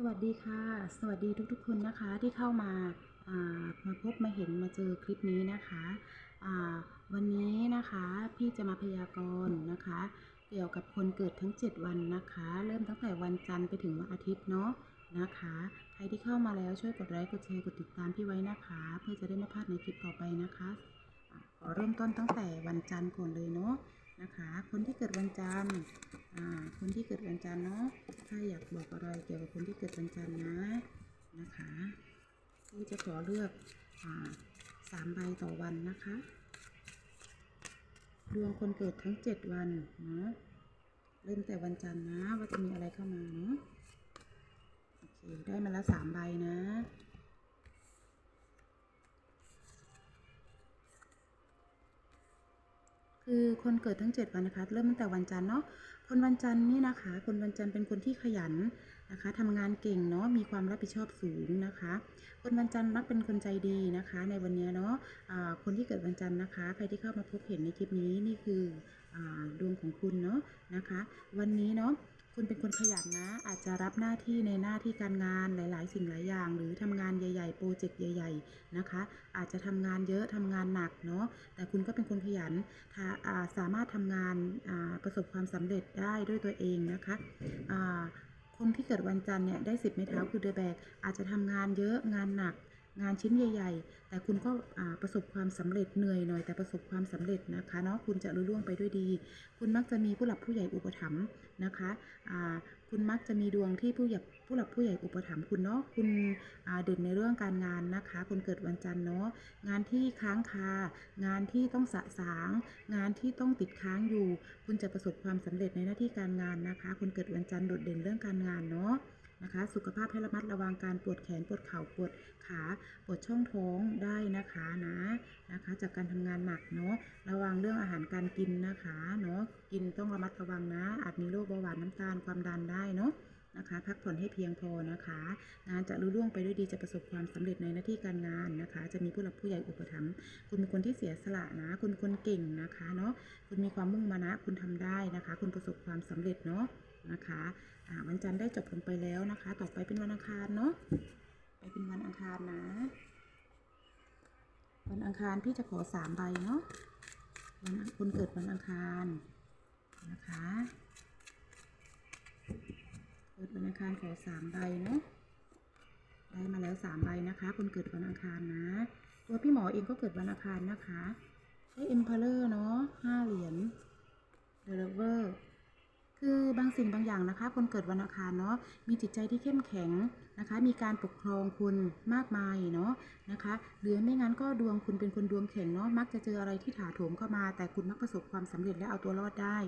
สวัสดีค่ะ สวัสดีทุกๆ คนนะคะที่เข้ามาามาพบมาเห็นมาเจอคลิปนี้นะคะวันนี้นะคะพี่จะมาพยากรณ์นะคะ เกี่ยวกับคนเกิดทั้ง 7 วันนะคะ เริ่มตั้งแต่วันจันทร์ไปถึงวันอาทิตย์เนาะนะคะ ใครที่เข้ามาแล้วช่วยกดไลค์กดแชร์กดติดตามพี่ไว้นะคะ เพื่อจะได้ไม่พลาดในคลิปต่อไปนะคะขอเริ่มต้นตั้งแต่วันจันทร์ก่อนเลยเนาะ นะคะ คนที่เกิดวันจันทร์คนที่เกิดวันจันทร์เนาะถ้าอยากบอกอะไรเกี่ยวกับคนที่เกิดวันจันทร์นะนะคะพี่จะขอเลือกสามใบต่อวันนะคะดวงคนเกิดทั้งเจ็ดวันเนาะเริ่มแต่วันจันทร์นะว่าจะมีอะไรเข้ามาเนาะโอเคได้มาแล้วสามใบนะ คือคนเกิดทั้ง 7 วันนะคะ เริ่มตั้งแต่วันจันทร์เนาะคนวันจันทร์นี่นะคะ คนวันจันทร์เป็นคนที่ขยันนะคะทำงานเก่งเนาะมีความรับผิดชอบสูงนะคะ คนวันจันทร์มักเป็นคนใจดีนะคะ ในวันนี้เนาะะคนที่เกิดวันจันทร์นะคะ ใครที่เข้ามาพบเห็นในคลิปนี้นี่คืออดวงของคุณเนาะนะคะ วันนี้เนาะ คุณเป็นคนขยันนะ อาจจะรับหน้าที่ในหน้าที่การงานหลาย ๆ สิ่งหลายอย่าง หรือทำงานใหญ่ ๆ โปรเจกต์ใหญ่ ๆ นะคะ อาจจะทำงานเยอะทำงานหนักเนาะ แต่คุณก็เป็นคนขยันาาสามารถทำงานาประสบความสำเร็จได้ด้วยตัวเองนะคะคนที่เกิดวันจันทร์เนี่ยได้สิบไม้เท้าคือเดอะแบกอาจจะทำงานเยอะงานหนัก งานชิ้นใหญ่ ๆ แต่คุณก็ประสบความสำเร็จเหนื่อยหน่อยแต่ประสบความสำเร็จนะคะเนาะคุณจะรุ่ล่วงไปด้วยดี คุณมักจะมีผู้หลักผู้ใหญ่อุปถัมภ์นะคะคุณมักจะมีดวงที่ผู้ใหญ่ผู้หลักผู้ใหญ่อุปถัมภ์คุณเนาะคุณเด่นในเรื่องการงานนะคะ คนเกิดวันจันทร์เนาะงานที่ค้างคา งานที่ต้องสะสาง งานที่ต้องติดค้างอยู่ คุณจะประสบความสำเร็จในหน้าที่การงานนะคะ คนเกิดวันจันทร์โดดเด่นเรื่องการงานเนาะ นะคะ สุขภาพให้ระมัดระวังการปวดแขนปวดเข่าปวดขาปวดช่องท้องได้นะคะนะนะคะ จากการทำงานหนักเนาะระวังเรื่องอาหารการกินนะคะเนาะกินต้องระมัดระวังนะ อาจมีโรคเบาหวานน้ำตาลความดันได้เนาะนะคะพักผ่อนให้เพียงพอนะคะ งานจะรุ่ล่วงไปด้วยดีจะประสบความสำเร็จในหน้าที่การงานนะคะ จะมีผู้หลักผู้ใหญ่อุปถัมภ์คุณเป็นคนที่เสียสละนะ คุณคนเก่งนะคะเนาะคุณมีความมุ่งมานะคุณทำได้นะคะ คุณประสบความสำเร็จเนาะ นะคะวันจันทร์ได้จบลงไปแล้วนะคะ ต่อไปเป็นวันอังคารเนาะไปเป็นวันอังคารนะ วันอังคารพี่จะขอสามใบเนาะวันคุณเกิดวันอังคารนะคะเกิดวันอังคารขอสามใบเนาะได้มาแล้วสามใบนะคะ คนเกิดวันอังคารนะ ตัวพี่หมอเองก็เกิดวันอังคารนะคะใช้ Emperor เนาะห้าเหรียญ The Lover คือบางสิ่งบาง อย่างนะคะ คนเกิดวันอังคารเนาะมีจิตใจที่เข้มแข็งนะคะ มีการปกครองคุณมากมายเนาะนะคะหรือไม่งั้นก็ดวงคุณเป็นคนดวงแข็งเนาะมักจะเจออะไรที่ถาโถมเข้ามา แต่คุณมักประสบความสำเร็จและเอาตัวรอดได้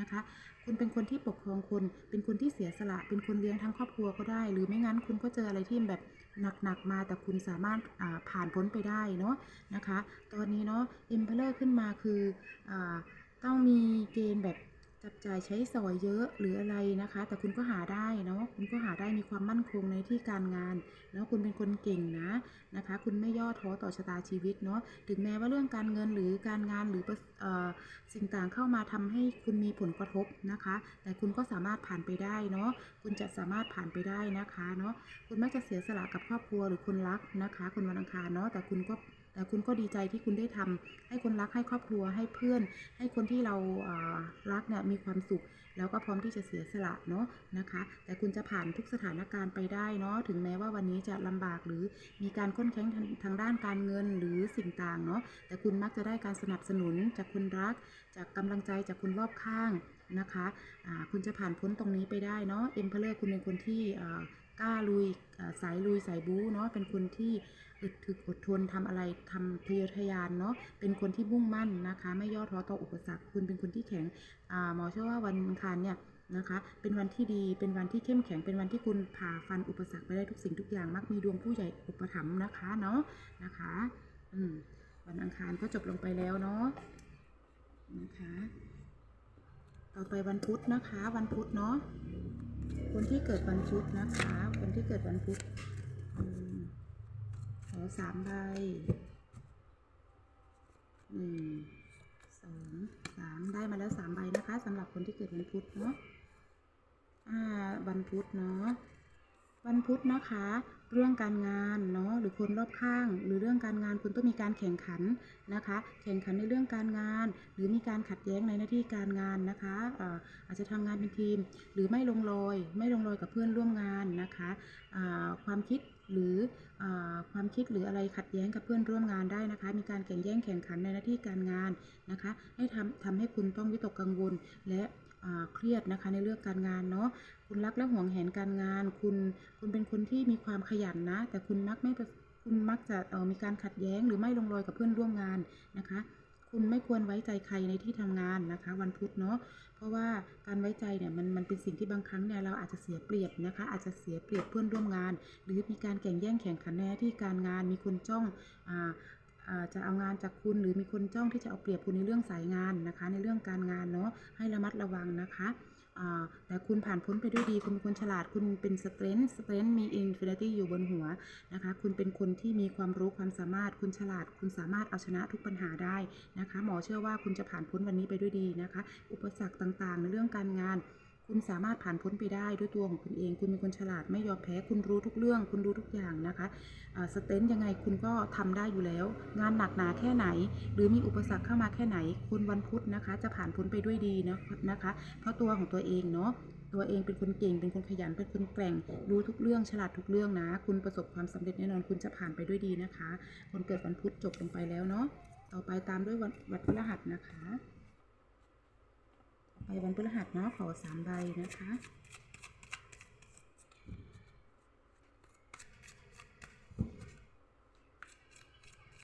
นะคะ คุณเป็นคนที่ปกครองคนเป็นคนที่เสียสละ เป็นคนเลี้ยงทั้งครอบครัวก็ได้ หรือไม่งั้นคุณก็เจออะไรที่แบบหนักๆมา แต่คุณสามารถผ่านพ้นไปได้เนาะนะคะ ตอนนี้เนาะ Emperor ขึ้นมาคืออต้องมีเกณฑ์แบบ จับจ่ายใช้สอยเยอะหรืออะไรนะคะ แต่คุณก็หาได้เนาะคุณก็หาได้มีความมั่นคงในที่การงานเนาะคุณเป็นคนเก่งนะนะคะ คุณไม่ย่อท้อต่อชะตาชีวิตเนาะถึงแม้ว่าเรื่องการเงินหรือการงานหรืออสิ่งต่างเข้ามาทำให้คุณมีผลกระทบนะคะ แต่คุณก็สามารถผ่านไปได้เนาะคุณจะสามารถผ่านไปได้นะคะเนาะคุณมักจะเสียสละกับครอบครัวหรือคนรักนะคะ คนวันอังคารเนาะแต่คุณก็ แต่คุณก็ดีใจที่คุณได้ทำให้คนรักให้ครอบครัวให้เพื่อน ให้คนที่เรารักเนี่ยมีความสุข แล้วก็พร้อมที่จะเสียสละเนาะนะคะ แต่คุณจะผ่านทุกสถานการณ์ไปได้เนาะถึงแม้ว่าวันนี้จะลำบากหรือมีการค้นแข้งทางด้านการเงินหรือสิ่งต่างเนาะแต่คุณมักจะได้การสนับสนุนจากคนรัก จากกำลังใจจากคนรอบข้างนะคะอ่าคุณจะผ่านพ้นตรงนี้ไปได้เนาะเอ็มเพลอร์คุณเป็นคนที่กล้าลุยสายลุยสายบู๊เนาะเป็นคนที่ อึดถึกอดทนทำอะไรทำทะเยอทะยานเนาะเป็นคนที่มุ่งมั่นนะคะ ไม่ย่อท้อต่ออุปสรรคคุณเป็นคนที่แข็งอ่าหมอเชื่อว่าวันอังคารเนี่ยนะคะ เป็นวันที่ดี เป็นวันที่เข้มแข็ง เป็นวันที่คุณผ่าฟันอุปสรรคไปได้ทุกสิ่งทุกอย่าง มักมีดวงผู้ใหญ่อุปถัมภ์นะคะเนาะ นะคะ อืม วันอังคารก็จบลงไปแล้วเนาะ นะคะ ต่อไปวันพุธนะคะ วันพุธเนาะ คนที่เกิดวันพุธนะคะ คนที่เกิดวันพุธ อสามใบหนึ่งสองสามได้มาแล้วสามใบนะคะสำหรับคนที่เกิดวันพุธเนาะอ่าวันพุธเนาะวันพุธนะคะ เรื่องการงานเนาะหรือคนรอบข้าง หรือเรื่องการงานคุณต้องมีการแข่งขันนะคะ แข่งขันในเรื่องการงาน หรือมีการขัดแย้งในหน้าที่การงานนะคะอาอาจจะทำงานเป็นทีม หรือไม่ลงรอย ไม่ลงรอยกับเพื่อนร่วมงานนะคะความคิด หรืออความคิดหรืออะไรขัดแย้งกับเพื่อนร่วมงานได้นะคะ มีการแข่งแย่งแข่งขันในหน้าที่การงานนะคะ ให้ทำทำให้คุณต้องวิตกกังวลและเครียดนะคะในเรื่องการงานเนาะคุณรักและห่วงแหนการงาน คุณคุณเป็นคนที่มีความขยันนะ แต่คุณมักไม่คุณมักจะมีการขัดแย้งหรือไม่ลงรอยกับเพื่อนร่วมงานนะคะ คุณไม่ควรไว้ใจใครในที่ทำงานนะคะ วันพุธเนาะเพราะว่าการไว้ใจเนี่ยมันมันเป็นสิ่งที่บางครั้งเนี่ยเราอาจจะเสียเปรียบนะคะ อาจจะเสียเปรียบเพื่อนร่วมงาน หรือมีการแข่งแย่งแข่งขันในที่การงานมีคนจ้องอ่าจะเอางานจากคุณหรือมีคนจ้องที่จะเอาเปรียบคุณในเรื่องสายงานนะคะ ในเรื่องการงานเนาะให้ระมัดระวังนะคะ แต่คุณผ่านพ้นไปด้วยดี คุณเป็นคนฉลาด คุณเป็นสเตรนท์สเตรนท์มีอินฟินิตี้อยู่บนหัวนะคะ คุณเป็นคนที่มีความรู้ความสามารถ คุณฉลาด คุณสามารถเอาชนะทุกปัญหาได้นะคะ หมอเชื่อว่าคุณจะผ่านพ้นวันนี้ไปด้วยดีนะคะ อุปสรรคต่างๆ ในเรื่องการงาน คุณสามารถผ่านพ้นไปได้ด้วยตัวของคุณเอง คุณเป็นคนฉลาดไม่ยอมแพ้ คุณรู้ทุกเรื่อง คุณรู้ทุกอย่างนะคะสเตนยังไงคุณก็ทำได้อยู่แล้ว งานหนักหนาแค่ไหน หรือมีอุปสรรคเข้ามาแค่ไหน คุณวันพุธนะคะ จะผ่านพ้นไปด้วยดีนะนะคะ เพราะตัวของตัวเองเนาะตัวเองเป็นคนเก่ง เป็นคนขยัน เป็นคนแกร่ง รู้ทุกเรื่อง ฉลาดทุกเรื่องนะ คุณประสบความสำเร็จแน่นอน คุณจะผ่านไปด้วยดีนะคะ คนเกิดวันพุธจบลงไปแล้วเนาะ ต่อไปตามด้วยวันวันพฤหัสนะคะ ไปวันพฤหัสเนาะขอสามใบนะคะ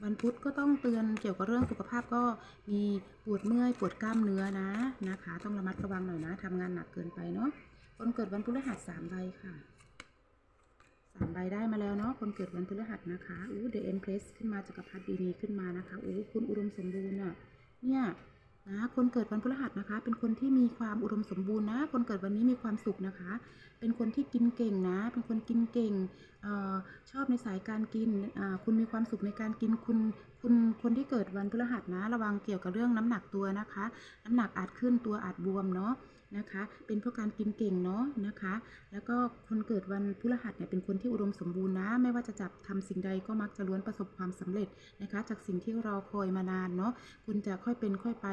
วันพุธก็ต้องเตือนเกี่ยวกับเรื่องสุขภาพก็มีปวดเมื่อยปวดกล้ามเนื้อนะนะคะ ต้องระมัดระวังหน่อยนะทำงานหนักเกินไปเนาะคนเกิดวันพฤหัสสามใบค่ะสามใบได้มาแล้วเนาะคนเกิดวันพฤหัสนะคะอู้เดอะเอ็มเพรสขึ้นมาจักรพรรดิดีขึ้นมานะคะอู้คุณอุดมสมบูรณ์อะเนี่ย นะคนเกิดวันพฤหัสนะคะ เป็นคนที่มีความอุดมสมบูรณ์นะ คนเกิดวันนี้มีความสุขนะคะ เป็นคนที่กินเก่งนะ เป็นคนกินเก่งออชอบในสายการกิน คุณมีความสุขในการกินคุณคุณคนที่เกิดวันพฤหัสนะ ระวังเกี่ยวกับเรื่องน้ำหนักตัวนะคะ น้ำหนักอาจขึ้นตัวอาจบวมเนาะ นะคะ เป็นเพราะการกินเก่งเนาะนะคะ แล้วก็คนเกิดวันพฤหัสเนี่ยเป็นคนที่อุดมสมบูรณ์นะ ไม่ว่าจะจับทำสิ่งใดก็มักจะล้วนประสบความสำเร็จนะคะ จากสิ่งที่เราคอยมานานเนาะคุณจะค่อยเป็นค่อยไป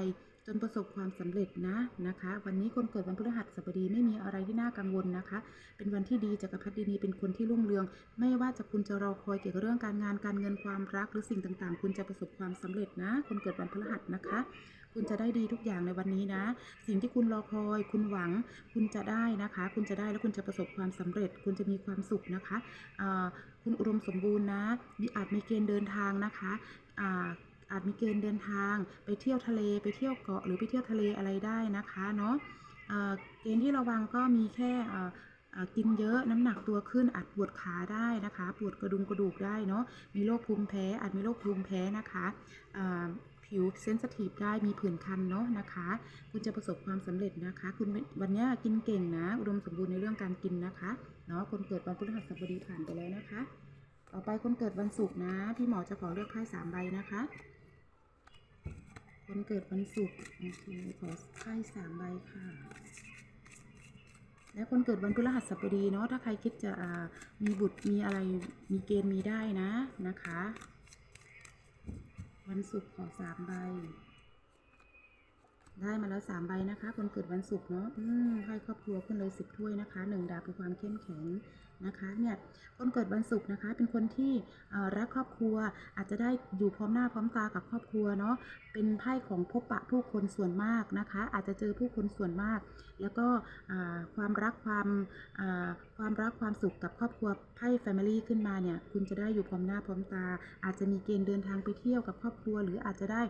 จนประสบความสำเร็จนะนะคะ วันนี้คนเกิดวันพฤหัสบดีไม่มีอะไรที่น่ากังวลนะคะ เป็นวันที่ดีจักรพรรดินีเป็นคนที่รุ่งเรือง ไม่ว่าจะคุณจะรอคอยเกี่ยวกับเรื่องการงานการเงินความรักหรือสิ่งต่างๆ คุณจะประสบความสำเร็จนะ คนเกิดวันพฤหัสนะคะ คุณจะได้ดีทุกอย่างในวันนี้นะ สิ่งที่คุณรอคอย คุณหวัง คุณจะได้นะคะ คุณจะได้แล้วคุณจะประสบความสำเร็จ คุณจะมีความสุขนะคะคุณอุดมสมบูรณ์นะมีอาจมีเกณฑ์เดินทางนะคะอาจมีเกณฑ์เดินทาง ไปเที่ยวทะเลไปเที่ยวเกาะหรือไปเที่ยวทะเลอะไรได้นะคะเนาะเกณฑ์ที่ระวังก็มีแค่กินเยอะน้ำหนักตัวขึ้นอาจปวดขาได้นะคะ ปวดกระดุมกระดูกได้เนาะมีโรคภูมิแพ้อาจมีโรคภูมิแพ้นะคะ ผิวเซนสทีฟได้มีผื่นคันเนาะนะคะ คุณจะประสบความสำเร็จนะคะ คุณวันนี้กินเก่งนะ อุดมสมบูรณ์ในเรื่องการกินนะคะเนาะคนเกิดวันพฤหัสบดีผ่านไปแล้วนะคะ ต่อไปคนเกิดวันศุกร์นะ พี่หมอจะขอเลือกไพ่สามใบนะคะ คนเกิดวันศุกร์โอเคขอไพ่สามใบค่ะและคนเกิดวันพฤหัสบดีเนาะถ้าใครคิดจะมีบุตรมีอะไรมีเกณฑ์มีได้นะนะคะ วันศุกร์ขอสามใบ ได้มาแล้วสามใบนะคะ คนเกิดวันศุกร์เนาะอืมให้ครอบครัวขึ้นเลยสิบถ้วยนะคะหนึ่งดาบคือความเข้มแข็ง นะคะเนี่ยคนเกิดวันศุกร์นะคะ เป็นคนที่รักครอบครัวอาจจะได้อยู่พร้อมหน้าพร้อมตากับครอบครัวเนาะเป็นไพ่ของพบปะผู้คนส่วนมากนะคะ อาจจะเจอผู้คนส่วนมาก แล้วก็ความรักความความรักความสุขกับครอบครัวไพ่ Family ขึ้นมาเนี่ยคุณจะได้อยู่พร้อมหน้าพร้อมตา อาจจะมีเกณฑ์เดินทางไปเที่ยวกับครอบครัว หรืออาจจะได้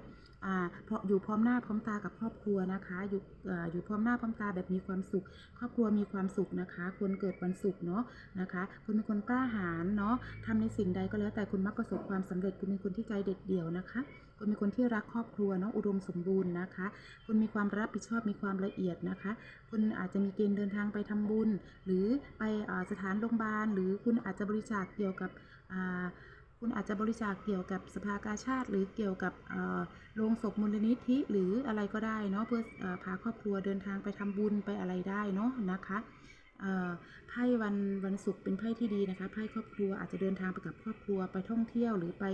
เพราะอยู่พร้อมหน้าพร้อมตากับครอบครัวนะคะอยู่ออยู่พร้อมหน้าพร้อมตาแบบมีความสุข ครอบครัวมีความสุขนะคะ คนเกิดวันศุกร์เนาะนะคะ คุณเป็นคนกล้าหาญเนาะทำในสิ่งใดก็แล้วแต่คุณมักประสบความสำเร็จคุณเป็นคนที่ใจเด็ดเดี่ยวนะคะคุณเป็นคนที่รักครอบครัวเนาะอุดมสมบูรณ์นะคะ คุณมีความรับผิดชอบมีความละเอียดนะคะ คุณอาจจะมีเกณฑ์เดินทางไปทำบุญ หรือไปอสถานโรงพยาบาลหรือคุณอาจจะบริจาคเกี่ยวกับอ่า คุณอาจจะบริจาคเกี่ยวกับสภากาชาติ หรือเกี่ยวกับโรงศพมูลนิธิหรืออะไรก็ได้เนาะเพื่ออพาครอบครัวเดินทางไปทำบุญไปอะไรได้เนาะนะคะ ไพ่วันวันศุกร์เป็นไพ่ที่ดีนะคะไพ่ครอบครัวอาจจะเดินทางไปกับครอบครัวไปท่องเที่ยวหรือไป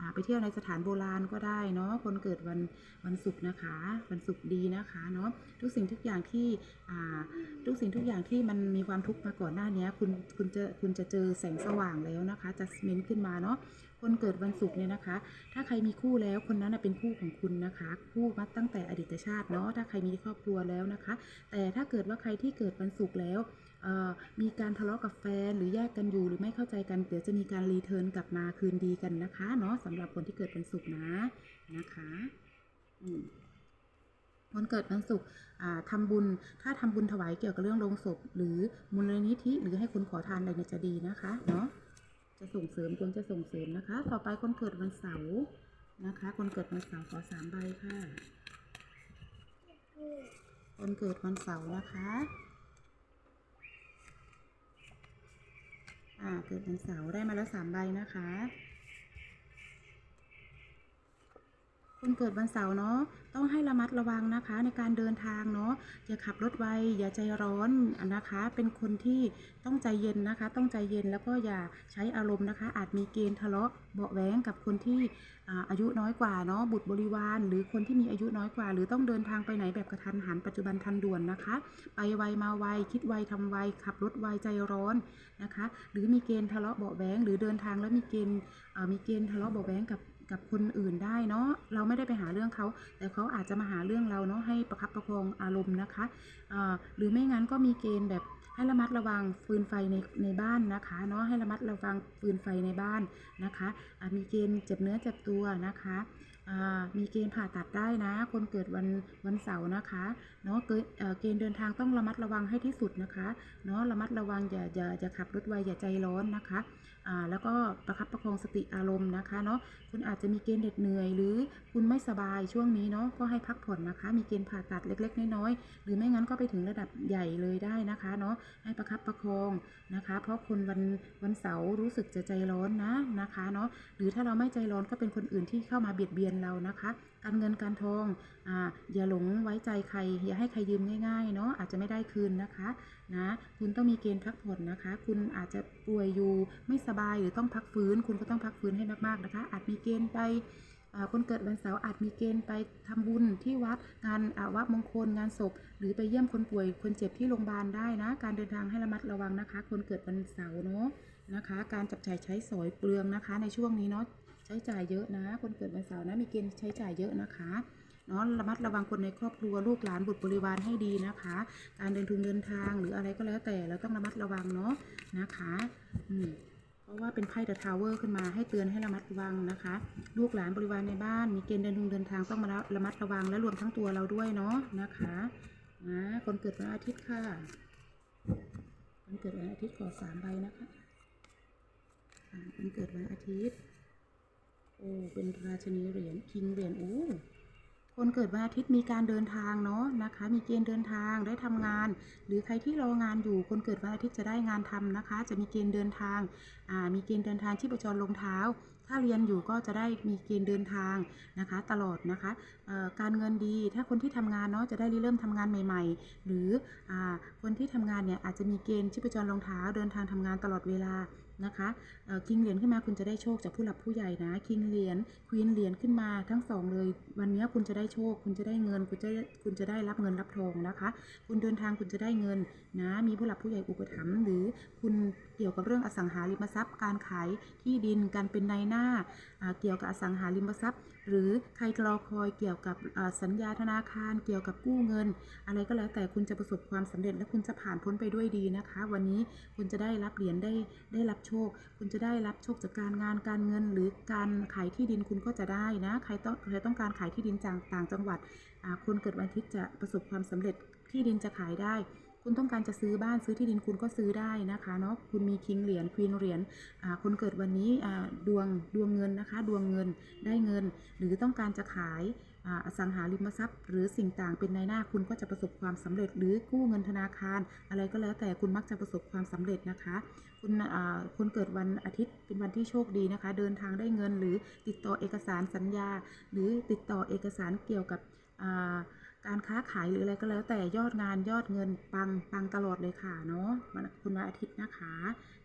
อไปเที่ยวในสถานโบราณก็ได้เนาะคนเกิดวันวันศุกร์นะคะ วันศุกร์ดีนะคะเนาะทุกสิ่งทุกอย่างที่ทุกสิ่งทุกอย่างที่มันมีความทุกข์มาก่อนหน้านี้คุณคุณจะคุณจะเจอแสงสว่างแล้วนะคะจะเมนขึ้นมาเนาะคนเกิดวันศุกร์เนี่ยนะคะ ถ้าใครมีคู่แล้วคนนั้นเป็นคู่ของคุณนะคะ คู่มาตั้งแต่อดีตชาติเนาะถ้าใครมีครอบครัวแล้วนะคะ แต่ถ้าเกิดว่าใครที่เกิดวันศุกร์แล้ว มีการทะเลาะกับแฟนหรือแยกกันอยู่หรือไม่เข้าใจกันเดี๋ยวจะมีการรีเทิร์นกลับมาคืนดีกันนะคะเนาะสำหรับคนที่เกิดวันศุกร์นะนะคะอืมคนเกิดวันศุกร์ทำบุญ ถ้าทำบุญถวายเกี่ยวกับเรื่องโรงศพ หรือมูลนิธิ หรือให้คนขอทานอะไรเนี่ยจะดีนะคะ เนาะ จะส่งเสริมควรจะส่งเสริมนะคะ ต่อไปคนเกิดวันเสาร์นะคะ คนเกิดวันเสาร์ขอสามใบค่ะ คนเกิดวันเสาร์นะคะ อ่าเกิดวันเสาร์ได้มาแล้วสามใบนะคะ คนเกิดวันเสาร์เนาะต้องให้ระมัดระวังนะคะในการเดินทางเนาะอย่าขับรถไวอย่าใจร้อนนะคะ เป็นคนที่ต้องใจเย็นนะคะ ต้องใจเย็นแล้วก็อย่าใช้อารมณ์นะคะ อาจมีเกณฑ์ทะเลาะเบาะแว้งกับคนที่อาอายุน้อยกว่าเนาะบุตรบริวาร หรือคนที่มีอายุน้อยกว่า หรือต้องเดินทางไปไหนแบบกระทันหันปัจจุบันทันด่วนนะคะ ไปไวมาไวคิดไวทำไวขับรถไวใจร้อนนะคะ หรือมีเกณฑ์ทะเลาะเบาะแว้งหรือเดินทางแล้วมีเกณฑ์มีเกณฑ์ทะเลาะเบาะแว้งกับ กับคนอื่นได้เนาะเราไม่ได้ไปหาเรื่องเขา แต่เขาอาจจะมาหาเรื่องเราเนาะให้ประคับประคองอารมณ์นะคะหรือไม่งั้นก็มีเกณฑ์แบบให้ระมัดระวังฟืนไฟในในบ้านนะคะเนาะให้ระมัดระวังฟืนไฟในบ้านนะคะมีเกณฑ์เจ็บเนื้อเจ็บตัวนะคะ มีเกณฑ์ผ่าตัดได้นะ คนเกิดวันวันเสาร์นะคะเนาะเกณฑ์เดินทางต้องระมัดระวังให้ที่สุดนะคะเนาะระมัดระวังอย่าอย่าอย่าขับรถไวอย่าใจร้อนนะคะแล้วก็ประคับประคองสติอารมณ์นะคะเนาะคุณอาจจะมีเกณฑ์เหน็ดเหนื่อย หรือคุณไม่สบายช่วงนี้เนาะก็ให้พักผ่อนนะคะ มีเกณฑ์ผ่าตัดเล็ก ๆ น้อยๆหรือไม่งั้นก็ไปถึงระดับใหญ่เลยได้นะคะเนาะให้ประคับประคองนะคะ เพราะคนวันวันเสาร์รู้สึกจะใจร้อนนะนะคะเนาะหรือถ้าเราไม่ใจร้อนก็เป็นคนอื่นที่เข้ามาเบียดเบียนเรานะคะ การเงินการทองออย่าหลงไว้ใจใคร อย่าให้ใครยืมง่ายๆเนาะอาจจะไม่ได้คืนนะคะนะคุณต้องมีเกณฑ์พักผ่อนนะคะ คุณอาจจะป่วยอยู่ไม่สบายหรือต้องพักฟื้น คุณก็ต้องพักฟื้นให้มากๆนะคะ อาจมีเกณฑ์ไปคนเกิดวันเสาร์อาจมีเกณฑ์ไปทำบุญที่วัดงานอาวะมงคลงานศพ หรือไปเยี่ยมคนป่วยคนเจ็บที่โรงพยาบาลได้นะ การเดินทางให้ระมัดระวังนะคะ คนเกิดวันเสาร์เนาะนะคะ การจับจ่ายใช้สอยเปลืองนะคะ ในช่วงนี้เนาะ ช้จ่ายเยอะนะ คนเกิดวันเสาร์นะมีเกณฑ์ใช้จ่ายเยอะนะคะเนาะระมัดระวังคนในครอบครัวลูกหลานบุตรบริวารให้ดีนะคะ การเดินทุนเดินทางหรืออะไรก็แล้วแต่เราต้องระมัดระวังเนาะนะคะอืมเพราะว่าเป็นไพ่เดอะทาวเวอร์ขึ้นมาให้เตือนให้ระมัดระวังนะคะ ลูกหลานบริวารในบ้าน มีเกณฑ์เดินทุนเดินทางต้องมาระมัดระวังและรวมทั้งตัวเราด้วยเนาะนะคะนะคนเกิดวันอาทิตย์ค่ะคนเกิดวันอาทิตย์ขอสามใบนะคะคนเกิดวันอาทิตย์ โอ้เป็นราชนีเหรียญคิงเหรียญโอ้คนเกิดวันอาทิตย์มีการเดินทางเนาะนะคะ มีเกณฑ์เดินทางได้ทำงาน หรือใครที่รองานอยู่คนเกิดวันอาทิตย์จะได้งานทำนะคะ จะมีเกณฑ์เดินทางอ่ามีเกณฑ์เดินทางที่ประจรลงเท้า ถ้าเรียนอยู่ก็จะได้มีเกณฑ์เดินทางนะคะ ตลอดนะคะการเงินดีถ้าคนที่ทำงานเนาะจะได้เริ่มทำงานใหม่ ๆ หรืออคนที่ทำงานเนี่ยอาจจะมีเกณฑ์ที่ประจรลงเท้า เดินทางทำงานตลอดเวลา นะคะคิงเหรียญขึ้นมาคุณจะได้โชคจากผู้หลักผู้ใหญ่นะคิงเหรียญควีนเหรียญขึ้นมาทั้งสองเลย วันนี้คุณจะได้โชค คุณจะได้เงิน คุณจะคุณจะได้รับเงินรับทองนะคะ คุณเดินทางคุณจะได้เงินนะ มีผู้หลักผู้ใหญ่อุปถัมภ์หรือคุณเกี่ยวกับเรื่องอสังหาริมทรัพย์ การขายที่ดินการเป็นนายหน้าอ่าเกี่ยวกับอสังหาริมทรัพย์ หรือใครรอคอยเกี่ยวกับสัญญาธนาคาร เกี่ยวกับกู้เงิน อะไรก็แล้วแต่คุณจะประสบความสำเร็จและคุณจะผ่านพ้นไปด้วยดีนะคะ วันนี้คุณจะได้รับเหรียญได้ได้รับโชค คุณจะได้รับโชคจากการงานการเงิน หรือการขายที่ดินคุณก็จะได้นะใครต้องใครต้องการขายที่ดินจากต่างจังหวัดคนเกิดวันอาทิตย์จะประสบความสำเร็จที่ดินจะขายได้ คุณต้องการจะซื้อบ้านซื้อที่ดินคุณก็ซื้อได้นะคะเนาะคุณมีคิงเหรียญควีนเหรียญคนเกิดวันนี้ดวงดวงเงินนะคะ ดวงเงินได้เงิน หรือต้องการจะขายอสังหาริมทรัพย์ หรือสิ่งต่างเป็นในหน้าคุณก็จะประสบความสำเร็จ หรือกู้เงินธนาคาร อะไรก็แล้วแต่คุณมักจะประสบความสำเร็จนะคะ คุณคนเกิดวันอาทิตย์เป็นวันที่โชคดีนะคะ เดินทางได้เงินหรือติดต่อเอกสารสัญญา หรือติดต่อเอกสารเกี่ยวกับอ่า การค้าขายหรืออะไรก็แล้ว แต่ยอดงานยอดเงินปังปังตลอดเลยค่ะเนาะวันคุณวันอาทิตย์นะคะ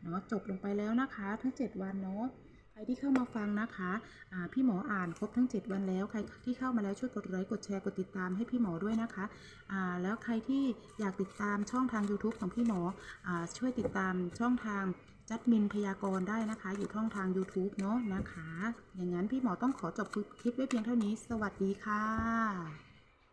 เนาะจบลงไปแล้วนะคะ ทั้ง 7 วันเนาะใครที่เข้ามาฟังนะคะอ่าพี่หมออ่านครบทั้ง 7 วันแล้ว ใครที่เข้ามาแล้วช่วยกดไลค์กดแชร์กดติดตามให้พี่หมอด้วยนะคะอ่าแล้วใครที่อยากติดตามช่องทาง YouTube ของพี่หมออช่วยติดตามช่องทางจัดมินพยากรณ์ได้นะคะ อยู่ช่องทาง YouTube เนาะนะคะ อย่างนั้นพี่หมอต้องขอจบคลิปไว้เพียงเท่านี้ สวัสดีค่ะ